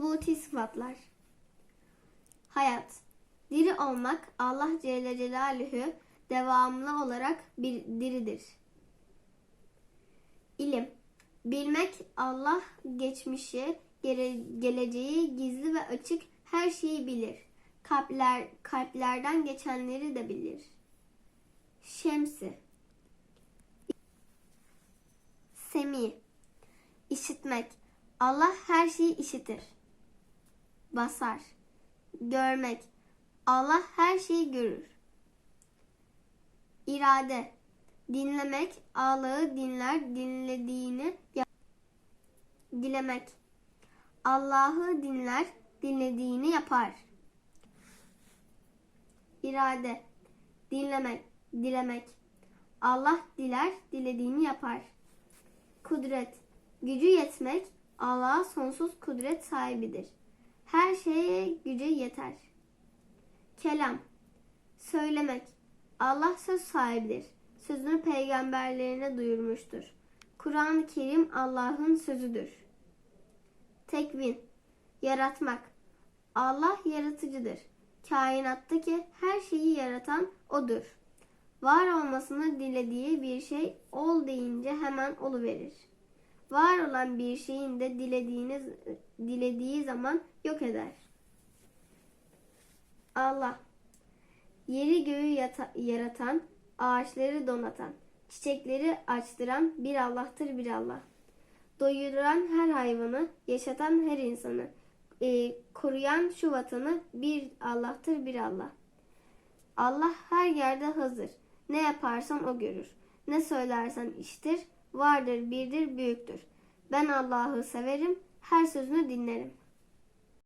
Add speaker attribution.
Speaker 1: Subuti sıfatlar. Hayat. Diri olmak Allah Celle Celaluhu devamlı olarak bir diridir. İlim. Bilmek Allah geçmişi, gele- geleceği, gizli ve açık her şeyi bilir. Kalpler, kalplerden geçenleri de bilir. Şemsi. Semi. İşitmek. Allah her şeyi işitir. Basar. Görmek. Allah her şeyi görür. İrade. Dinlemek. Allah'ı dinler, dinlediğini. Dilemek. Allah'ı dinler, dinlediğini yapar. İrade. Dinlemek, dilemek. Allah diler, dilediğini yapar. Kudret. Gücü yetmek Allah'a sonsuz kudret sahibidir. Her şeye gücü yeter. Kelam. Söylemek. Allah söz sahibidir. Sözünü peygamberlerine duyurmuştur. Kur'an-ı Kerim Allah'ın sözüdür. Tekvin. Yaratmak. Allah yaratıcıdır. Kainattaki her şeyi yaratan O'dur. Var olmasını dilediği bir şey ol deyince hemen oluverir. Var olan bir şeyin de dilediğiniz dilediği zaman yok eder. Allah yeri göğü yata- yaratan, ağaçları donatan, çiçekleri açtıran bir Allah'tır bir Allah. Doyuran her hayvanı, yaşatan her insanı, e, koruyan şu vatanı bir Allah'tır bir Allah. Allah her yerde hazır. Ne yaparsan o görür. Ne söylersen iştir. Vardır, birdir, büyüktür. Ben Allah'ı severim. Her sözünü dinlerim.